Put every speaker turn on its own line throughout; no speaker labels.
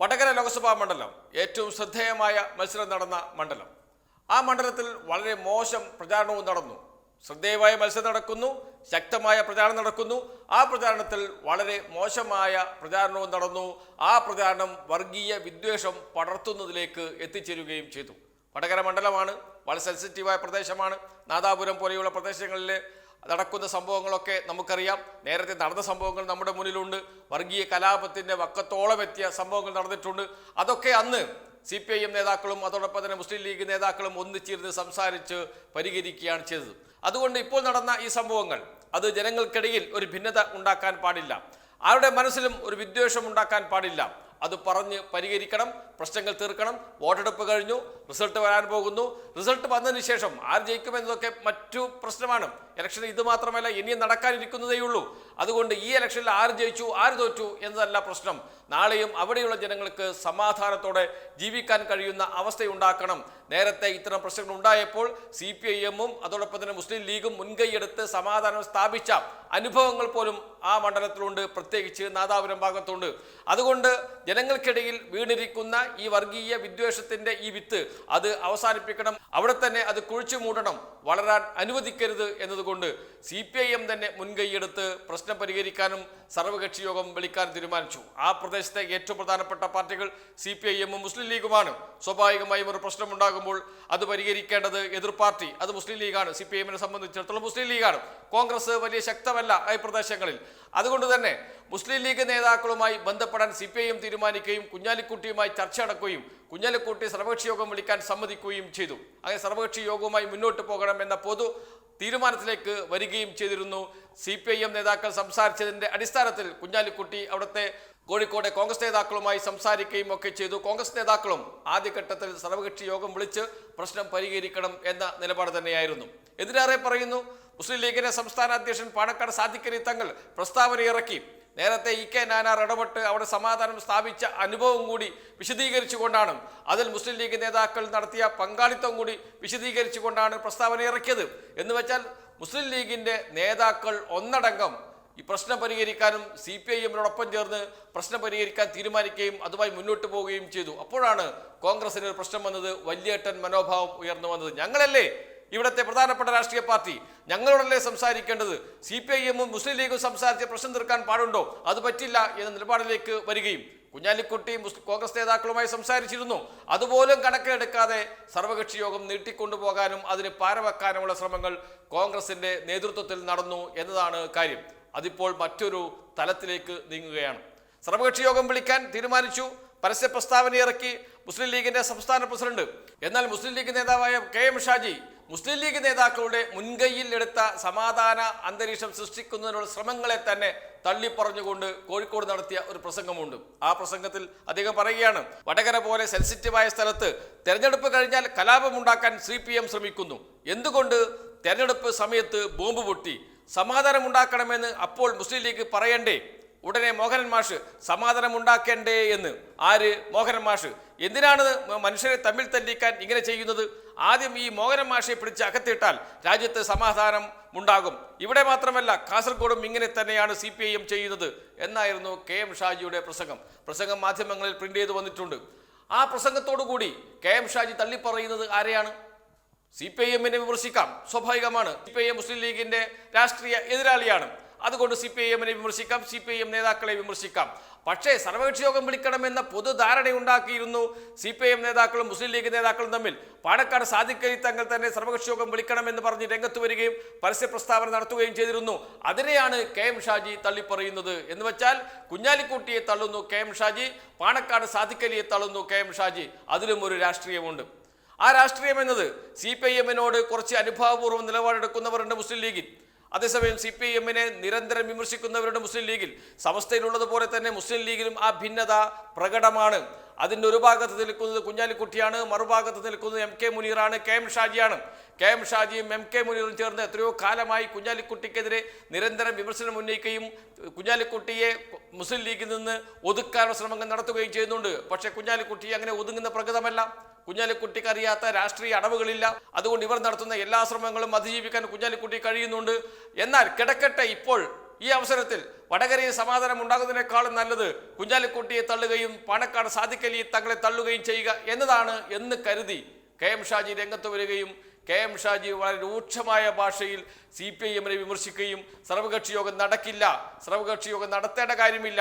വടകര ലോക്സഭാ മണ്ഡലം ഏറ്റവും ശ്രദ്ധേയമായ മത്സരം നടന്ന മണ്ഡലം. ആ മണ്ഡലത്തിൽ വളരെ മോശം പ്രചാരണവും നടന്നു. ശ്രദ്ധേയമായ മത്സരം നടക്കുന്നു ശക്തമായ പ്രചാരണം നടക്കുന്നു. ആ പ്രചാരണത്തിൽ വളരെ മോശമായ പ്രചാരണവും നടന്നു. ആ പ്രചാരണം വർഗീയ വിദ്വേഷം പടർത്തുന്നതിലേക്ക് എത്തിച്ചേരുകയും ചെയ്തു. വടകര മണ്ഡലമാണ് വളരെ സെൻസിറ്റീവായ പ്രദേശമാണ്. നാദാപുരം പോലെയുള്ള പ്രദേശങ്ങളിൽ നടക്കുന്ന സംഭവങ്ങളൊക്കെ നമുക്കറിയാം. നേരത്തെ നടന്ന സംഭവങ്ങൾ നമ്മുടെ മുന്നിലുണ്ട്. വർഗീയ കലാപത്തിന്റെ വക്കത്തോളം എത്തിയ സംഭവങ്ങൾ നടന്നിട്ടുണ്ട്. അതൊക്കെ അന്ന് സി പി ഐ എം നേതാക്കളും അതോടൊപ്പം തന്നെ മുസ്ലിം ലീഗ് നേതാക്കളും ഒന്നിച്ചിരുന്ന് സംസാരിച്ച് പരിഹരിക്കുകയാണ് ചെയ്തത്. അതുകൊണ്ട് ഇപ്പോൾ നടന്ന ഈ സംഭവങ്ങൾ അത് ജനങ്ങൾക്കിടയിൽ ഒരു ഭിന്നത ഉണ്ടാക്കാൻ പാടില്ല. ആരുടെ മനസ്സിലും ഒരു വിദ്വേഷം ഉണ്ടാക്കാൻ പാടില്ല. അത് പറഞ്ഞ് പരിഹരിക്കണം പ്രശ്നങ്ങൾ തീർക്കണം വോട്ടെടുപ്പ് കഴിഞ്ഞു റിസൾട്ട് വരാൻ പോകുന്നു. റിസൾട്ട് വന്നതിന് ശേഷം ആര് ജയിക്കുമെന്നതൊക്കെ മറ്റു പ്രശ്നമാണ്. ഇലക്ഷൻ ഇത് മാത്രമല്ല ഇനിയും നടക്കാനിരിക്കുന്നതേ ഉള്ളൂ അതുകൊണ്ട് ഈ ഇലക്ഷനിൽ ആര് ജയിച്ചു ആര് തോറ്റു എന്നതല്ല പ്രശ്നം. നാളെയും അവിടെയുള്ള ജനങ്ങൾക്ക് സമാധാനത്തോടെ ജീവിക്കാൻ കഴിയുന്ന അവസ്ഥയുണ്ടാക്കണം. നേരത്തെ ഇത്തരം പ്രശ്നങ്ങൾ ഉണ്ടായപ്പോൾ സി പി ഐ എമ്മും അതോടൊപ്പം തന്നെ മുസ്ലിം ലീഗും മുൻകൈയെടുത്ത് സമാധാനം സ്ഥാപിച്ച അനുഭവങ്ങൾ പോലും ആ മണ്ഡലത്തിലുണ്ട്. പ്രത്യേകിച്ച് നാദാപുരം ഭാഗത്തുണ്ട്. അതുകൊണ്ട് ജനങ്ങൾക്കിടയിൽ വീണിരിക്കുന്ന ഈ വർഗീയ വിദ്വേഷത്തിന്റെ ഈ വിത്ത് അത് അവസാനിപ്പിക്കണം. അവിടെ തന്നെ അത് കുഴിച്ചു മൂടണം. വളരാൻ അനുവദിക്കരുത് എന്നതുകൊണ്ട് സി പി ഐ എം തന്നെ മുൻകൈയെടുത്ത് പ്രശ്നം പരിഹരിക്കാനും സർവകക്ഷി യോഗം വിളിക്കാൻ തീരുമാനിച്ചു. ആ പ്രദേശത്തെ ഏറ്റവും പ്രധാനപ്പെട്ട പാർട്ടികൾ സി പി ഐ എമ്മും മുസ്ലിം ലീഗുമാണ്. സ്വാഭാവികമായും ഒരു പ്രശ്നമുണ്ടാകുമ്പോൾ അത് പരിഹരിക്കേണ്ടത് എതിർ പാർട്ടി അത് മുസ്ലിം ലീഗാണ്. സി പി ഐ എമ്മിനെ സംബന്ധിച്ചിടത്തോളം മുസ്ലിം ലീഗാണ്. കോൺഗ്രസ് വലിയ ശക്തമല്ല ഈ പ്രദേശങ്ങളിൽ. അതുകൊണ്ട് തന്നെ മുസ്ലിം ലീഗ് നേതാക്കളുമായി ബന്ധപ്പെടാൻ സി പി ഐ തീരുമാനിക്കുകയും കുഞ്ഞാലിക്കുട്ടിയുമായി ചർച്ച നടക്കുകയും കുഞ്ഞാലിക്കുട്ടി സർവകക്ഷി യോഗം വിളിക്കാൻ സമ്മതിക്കുകയും ചെയ്തു. അങ്ങനെ സർവകക്ഷി യോഗവുമായി മുന്നോട്ട് പോകണം എന്ന പൊതു തീരുമാനത്തിലേക്ക് വരികയും ചെയ്തിരുന്നു. സി പി ഐ എം നേതാക്കൾ സംസാരിച്ചതിന്റെ അടിസ്ഥാനത്തിൽ കുഞ്ഞാലിക്കുട്ടി അവിടുത്തെ കോഴിക്കോട് കോൺഗ്രസ് നേതാക്കളുമായി സംസാരിക്കുകയും ഒക്കെ ചെയ്തു. കോൺഗ്രസ് നേതാക്കളും ആദ്യഘട്ടത്തിൽ സർവകക്ഷി യോഗം വിളിച്ച് പ്രശ്നം പരിഹരിക്കണം എന്ന നിലപാട് തന്നെയായിരുന്നു. എതിരേറെ പറയുന്നു? മുസ്ലിം ലീഗിന്റെ സംസ്ഥാന അധ്യക്ഷൻ പാണക്കാട് സാദിഖലി തങ്ങൾ പ്രസ്താവന ഇറക്കി നേരത്തെ ഇ കെ നാനാർ ഇടപെട്ട് അവിടെ സമാധാനം സ്ഥാപിച്ച അനുഭവം കൂടി വിശദീകരിച്ചുകൊണ്ടാണ്. അതിൽ മുസ്ലിം ലീഗ് നേതാക്കൾ നടത്തിയ പങ്കാളിത്തം കൂടി വിശദീകരിച്ചുകൊണ്ടാണ് പ്രസ്താവന ഇറക്കിയത്. എന്ന് വെച്ചാൽ മുസ്ലിം ലീഗിന്റെ നേതാക്കൾ ഒന്നടങ്കം ഈ പ്രശ്നം പരിഹരിക്കാനും സി പി ഐ എമ്മിനോടൊപ്പം ചേർന്ന് പ്രശ്നം പരിഹരിക്കാൻ തീരുമാനിക്കുകയും അതുമായി മുന്നോട്ട് പോവുകയും ചെയ്തു. അപ്പോഴാണ് കോൺഗ്രസിന് ഒരു പ്രശ്നം വന്നത്. വലിയേട്ടൻ മനോഭാവം ഉയർന്നു വന്നത്. ഞങ്ങളല്ലേ ഇവിടുത്തെ പ്രധാനപ്പെട്ട രാഷ്ട്രീയ പാർട്ടി. ഞങ്ങളോടല്ലേ സംസാരിക്കേണ്ടത്? സി പി ഐ എമ്മും മുസ്ലിം ലീഗും സംസാരിച്ച് പ്രശ്നം തീർക്കാൻ പാടുണ്ടോ? അത് പറ്റില്ല എന്ന നിലപാടിലേക്ക് വരികയും കുഞ്ഞാലിക്കുട്ടി കോൺഗ്രസ് നേതാക്കളുമായി സംസാരിച്ചിരുന്നു. അതുപോലും കണക്കിലെടുക്കാതെ സർവകക്ഷി യോഗം നീട്ടിക്കൊണ്ടുപോകാനും അതിന് പാരവെക്കാനുമുള്ള ശ്രമങ്ങൾ കോൺഗ്രസിന്റെ നേതൃത്വത്തിൽ നടന്നു എന്നതാണ് കാര്യം. അതിപ്പോൾ മറ്റൊരു തലത്തിലേക്ക് നീങ്ങുകയാണ്. സർവകക്ഷി യോഗം വിളിക്കാൻ തീരുമാനിച്ചു. പരസ്യ പ്രസ്താവന ഇറക്കി. മുസ്ലിം ലീഗിന്റെ സംസ്ഥാന പ്രസിഡന്റ്. എന്നാൽ മുസ്ലിം ലീഗ് നേതാവായ K M Shaji Muslim League നേതാക്കളുടെ മുൻകൈയിൽ എടുത്ത സമാധാന അന്തരീക്ഷം സൃഷ്ടിക്കുന്നതിനുള്ള ശ്രമങ്ങളെ തന്നെ തള്ളിപ്പറഞ്ഞുകൊണ്ട് കോഴിക്കോട് നടത്തിയ ഒരു പ്രസംഗമുണ്ട്. ആ പ്രസംഗത്തിൽ അദ്ദേഹം പറയുകയാണ് വടകര പോലെ സെൻസിറ്റീവായ സ്ഥലത്ത് തെരഞ്ഞെടുപ്പ് കഴിഞ്ഞാൽ കലാപമുണ്ടാക്കാൻ സി പി എം ശ്രമിക്കുന്നു. എന്തുകൊണ്ട്? തെരഞ്ഞെടുപ്പ് സമയത്ത് ബോംബ് പൊട്ടി. സമാധാനമുണ്ടാക്കണമെന്ന് അപ്പോൾ മുസ്ലിം ലീഗ് പറയണ്ടേ? ഉടനെ മോഹനൻ മാഷ് സമാധാനം ഉണ്ടാക്കേണ്ടേ എന്ന്. ആര്? മോഹനൻ മാഷ്. എന്തിനാണ് മനുഷ്യരെ തമ്മിൽ തല്ലിക്കാൻ ഇങ്ങനെ ചെയ്യുന്നത്? ആദ്യം ഈ മോഹനൻ മാഷെ പിടിച്ച് അകത്തിട്ടാൽ രാജ്യത്ത് സമാധാനം ഉണ്ടാകും. ഇവിടെ മാത്രമല്ല കാസർഗോഡും ഇങ്ങനെ തന്നെയാണ് സി പി ഐ എം ചെയ്യുന്നത് എന്നായിരുന്നു കെ എം ഷാജിയുടെ പ്രസംഗം. പ്രസംഗം മാധ്യമങ്ങളിൽ പ്രിന്റ് ചെയ്ത് വന്നിട്ടുണ്ട്. ആ പ്രസംഗത്തോടു കൂടി കെ എം ഷാജി തള്ളിപ്പറയുന്നത് ആരെയാണ്? സി പി ഐ എമ്മിനെ വിമർശിക്കാം. സ്വാഭാവികമാണ്. സി പി ഐ എം മുസ്ലിം ലീഗിന്റെ രാഷ്ട്രീയ എതിരാളിയാണ്. അതുകൊണ്ട് സി പി ഐ എമ്മിനെ വിമർശിക്കാം സി പി ഐ എം നേതാക്കളെ വിമർശിക്കാം. പക്ഷേ സർവകക്ഷി യോഗം വിളിക്കണമെന്ന പൊതുധാരണ ഉണ്ടാക്കിയിരുന്നു സി പി ഐ എം നേതാക്കളും മുസ്ലിം ലീഗ് നേതാക്കളും തമ്മിൽ. പാണക്കാട് സാധിക്കരി തങ്ങൾ തന്നെ സർവകക്ഷി യോഗം വിളിക്കണമെന്ന് പറഞ്ഞ് രംഗത്ത് വരികയും പരസ്യ പ്രസ്താവന നടത്തുകയും ചെയ്തിരുന്നു. അതിനെയാണ് കെ എം ഷാജി തള്ളിപ്പറയുന്നത് എന്ന് വെച്ചാൽ കുഞ്ഞാലിക്കുട്ടിയെ തള്ളുന്നു കെ എം ഷാജി പാണക്കാട് സാധിക്കലിയെ തള്ളുന്നു കെ എം ഷാജി. അതിലും ഒരു രാഷ്ട്രീയമുണ്ട്. ആ രാഷ്ട്രീയം എന്നത് സി പി ഐ എമ്മിനോട് കുറച്ച് അനുഭാവപൂർവം നിലപാടെടുക്കുന്നവരുണ്ട് മുസ്ലിം ലീഗിൽ. അതേസമയം സി പി എമ്മിനെ നിരന്തരം വിമർശിക്കുന്നവരുടെ മുസ്ലിം ലീഗിൽ സമസ്തയിലുള്ളതുപോലെ തന്നെ മുസ്ലിം ലീഗിലും ആ ഭിന്നത പ്രകടമാണ്. അതിന്റെ ഒരു ഭാഗത്ത് നിൽക്കുന്നത് കുഞ്ഞാലിക്കുട്ടിയാണ് മറുഭാഗത്ത് നിൽക്കുന്നത് എം കെ മുനീറാണ് കെ എം ഷാജിയാണ്. കെ എം ഷാജിയും എം കെ മുനീറും ചേർന്ന് എത്രയോ കാലമായി കുഞ്ഞാലിക്കുട്ടിക്കെതിരെ നിരന്തരം വിമർശനം ഉന്നയിക്കുകയും കുഞ്ഞാലിക്കുട്ടിയെ മുസ്ലിം ലീഗിൽ നിന്ന് ഒതുക്കാനുള്ള ശ്രമങ്ങൾ നടത്തുകയും ചെയ്യുന്നുണ്ട്. പക്ഷേ കുഞ്ഞാലിക്കുട്ടി അങ്ങനെ ഒതുങ്ങുന്ന പ്രകൃതമല്ല. കുഞ്ഞാലിക്കുട്ടിക്ക് അറിയാത്ത രാഷ്ട്രീയ അടവുകളില്ല. അതുകൊണ്ട് ഇവർ നടത്തുന്ന എല്ലാ ശ്രമങ്ങളും അതിജീവിക്കാൻ കുഞ്ഞാലിക്കുട്ടി കഴിയുന്നുണ്ട്. എന്നാൽ കിടക്കട്ടെ ഇപ്പോൾ. ഈ അവസരത്തിൽ വടകരയിൽ സമാധാനം ഉണ്ടാകുന്നതിനേക്കാളും നല്ലത് കുഞ്ഞാലിക്കുട്ടിയെ തള്ളുകയും പാണക്കാട് സാധിക്കലി തങ്ങളെ തള്ളുകയും ചെയ്യുക എന്നതാണ് എന്ന് കരുതി കെ എം ഷാജി രംഗത്ത് വരികയും കെ എം ഷാജി വളരെ രൂക്ഷമായ ഭാഷയിൽ സി പി ഐ എമ്മിനെ വിമർശിക്കുകയും സർവകക്ഷി യോഗം നടക്കില്ല. സർവകക്ഷി യോഗം നടത്തേണ്ട കാര്യമില്ല.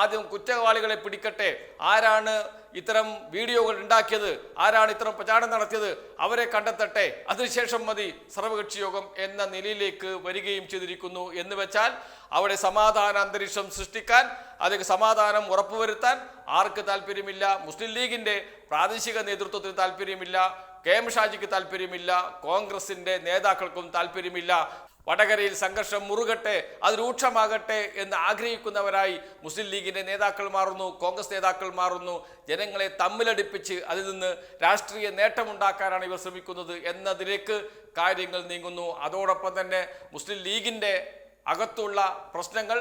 ആദ്യം കുറ്റവാളികളെ പിടിക്കട്ടെ. ആരാണ് ഇത്തരം വീഡിയോകൾ ഉണ്ടാക്കിയത്? ആരാണ് ഇത്തരം പ്രചാരണം നടത്തിയത്? അവരെ കണ്ടെത്തട്ടെ. അതിനുശേഷം മതി സർവകക്ഷി യോഗം എന്ന നിലയിലേക്ക് വരികയും ചെയ്തിരിക്കുന്നു എന്ന് വെച്ചാൽ അവിടെ സമാധാന അന്തരീക്ഷം സൃഷ്ടിക്കാൻ അതിന് സമാധാനം ഉറപ്പുവരുത്താൻ ആർക്ക് താല്പര്യമില്ല മുസ്ലിം ലീഗിന്റെ പ്രാദേശിക നേതൃത്വത്തിന് താല്പര്യമില്ല കെ എം ഷാജിക്ക് താല്പര്യമില്ല കോൺഗ്രസിന്റെ നേതാക്കൾക്കും താല്പര്യമില്ല. വടകരയിൽ സംഘർഷം മുറുകട്ടെ അത് രൂക്ഷമാകട്ടെ എന്ന് ആഗ്രഹിക്കുന്നവരായി മുസ്ലിം ലീഗിന്റെ നേതാക്കൾ മാറുന്നു കോൺഗ്രസ് നേതാക്കൾ മാറുന്നു. ജനങ്ങളെ തമ്മിലടിപ്പിച്ച് അതിൽ നിന്ന് രാഷ്ട്രീയ നേട്ടമുണ്ടാക്കാനാണ് ഇവർ ശ്രമിക്കുന്നത് എന്നതിലേക്ക് കാര്യങ്ങൾ നീങ്ങുന്നു. അതോടൊപ്പം തന്നെ മുസ്ലിം ലീഗിന്റെ അകത്തുള്ള പ്രശ്നങ്ങൾ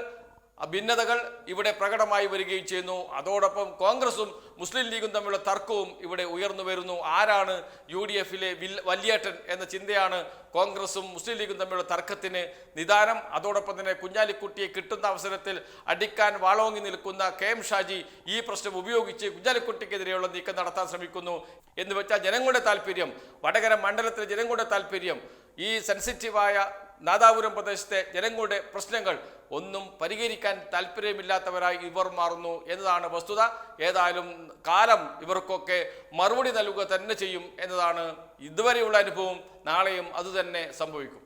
ഭിന്നതകൾ ഇവിടെ പ്രകടമായി വരികയും ചെയ്യുന്നു. അതോടൊപ്പം കോൺഗ്രസും മുസ്ലിം ലീഗും തമ്മിലുള്ള തർക്കവും ഇവിടെ ഉയർന്നു വരുന്നു. ആരാണ് യു ഡി എഫിലെ വല്യേട്ടൻ എന്ന ചിന്തയാണ് കോൺഗ്രസും മുസ്ലിം ലീഗും തമ്മിലുള്ള തർക്കത്തിന് നിദാനം. അതോടൊപ്പം തന്നെ കുഞ്ഞാലിക്കുട്ടിയെ കിട്ടുന്ന അവസരത്തിൽ അടിക്കാൻ വാളോങ്ങി നിൽക്കുന്ന കെ എം ഷാജി ഈ പ്രശ്നം ഉപയോഗിച്ച് കുഞ്ഞാലിക്കുട്ടിക്കെതിരെയുള്ള നീക്കം നടത്താൻ ശ്രമിക്കുന്നു. എന്ന് വെച്ചാൽ ജനങ്ങളുടെ താല്പര്യം വടകര മണ്ഡലത്തിലെ ജനങ്ങളുടെ താല്പര്യം ഈ സെൻസിറ്റീവായ നാദാപുരം പ്രദേശത്തെ ജനങ്ങളുടെ പ്രശ്നങ്ങൾ ഒന്നും പരിഹരിക്കാൻ താല്പര്യമില്ലാത്തവരായി ഇവർ മാറുന്നു എന്നതാണ് വസ്തുത. ഏതായാലും കാലം ഇവർക്കൊക്കെ മറുപടി നൽകുക തന്നെ ചെയ്യും എന്നതാണ് ഇതുവരെയുള്ള അനുഭവം. നാളെയും അതുതന്നെ സംഭവിക്കും.